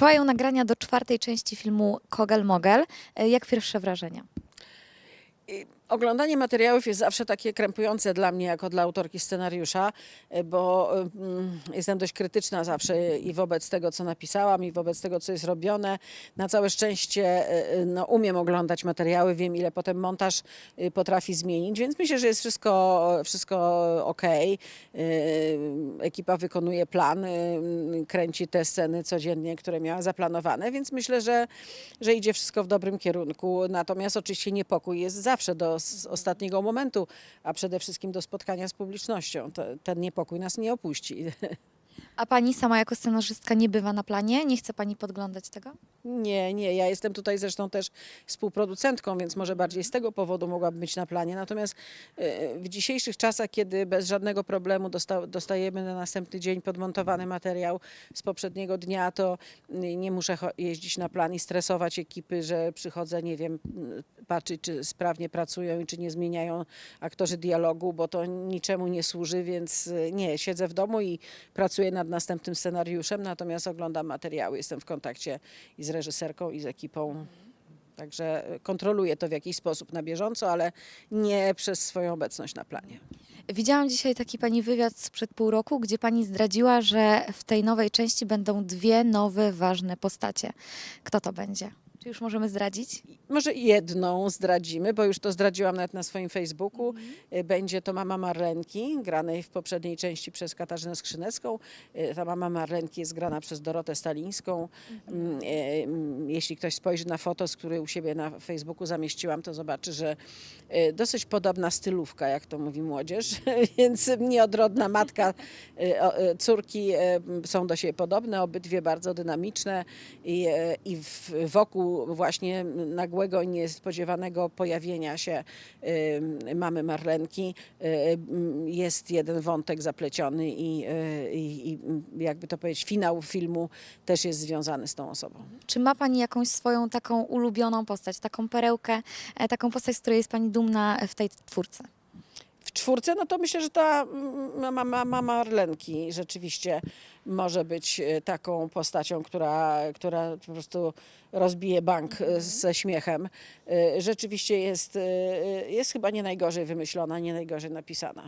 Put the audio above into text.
Trwają nagrania do czwartej części filmu Kogel Mogel. E, Jak pierwsze wrażenia? Oglądanie materiałów jest zawsze takie krępujące dla mnie, jako dla autorki scenariusza, y, bo mm, jestem dość krytyczna zawsze i wobec tego, co napisałam, i wobec tego, co jest robione. Na całe szczęście y, y, no, umiem oglądać materiały, wiem, ile potem montaż y, potrafi zmienić, więc myślę, że jest wszystko, wszystko ok. Ekipa wykonuje plan, y, kręci te sceny codziennie, które miała zaplanowane, więc myślę, że, że idzie wszystko w dobrym kierunku. Natomiast oczywiście niepokój jest zawsze do s- ostatniego momentu, a przede wszystkim do spotkania z publicznością. To, ten niepokój nas nie opuści. A pani sama jako scenarzystka nie bywa na planie? Nie chce pani podglądać tego? Nie, nie. Ja jestem tutaj zresztą też współproducentką, więc może bardziej z tego powodu mogłabym być na planie. Natomiast e, w dzisiejszych czasach, kiedy bez żadnego problemu dosta, dostajemy na następny dzień podmontowany materiał z poprzedniego dnia, to nie muszę jeździć na plan i stresować ekipy, że przychodzę, nie wiem, mm, patrzeć, czy sprawnie pracują i czy nie zmieniają aktorzy dialogu, bo to niczemu nie służy, więc e, nie, siedzę w domu i pracuję nad następnym scenariuszem, natomiast oglądam materiały, jestem w kontakcie i z reżyserką, i z ekipą. Także kontroluję to w jakiś sposób na bieżąco, ale nie przez swoją obecność na planie. Widziałam dzisiaj taki pani wywiad sprzed pół roku, gdzie pani zdradziła, że w tej nowej części będą dwie nowe, ważne postacie. Kto to będzie? Czy już możemy zdradzić? Może jedną zdradzimy, bo już to zdradziłam nawet na swoim Facebooku. Y, Będzie to mama Marlenki, granej w poprzedniej części przez Katarzynę Skrzynecką. Y, Ta mama Marlenki jest grana przez Dorotę Stalińską. Mm, y, mm, Jeśli ktoś spojrzy na fotos, który u siebie na Facebooku zamieściłam, to zobaczy, że dosyć podobna stylówka, jak to mówi młodzież, więc nieodrodna matka, córki są do siebie podobne, obydwie bardzo dynamiczne i, i w, właśnie nagłego niespodziewanego pojawienia się y, mamy Marlenki y, jest jeden wątek zapleciony i, y, i, i jakby to powiedzieć, finał filmu też jest związany z tą osobą. Czy ma pani jakąś swoją taką ulubioną postać, taką perełkę, e, taką postać, z której jest pani dumna w tej twórce? W czwórce, no to myślę, że ta mama, mama Marlenki rzeczywiście może być e, taką postacią, która, która po prostu rozbije bank e, ze śmiechem. E, Rzeczywiście jest, jest chyba nie najgorzej wymyślona, nie najgorzej napisana.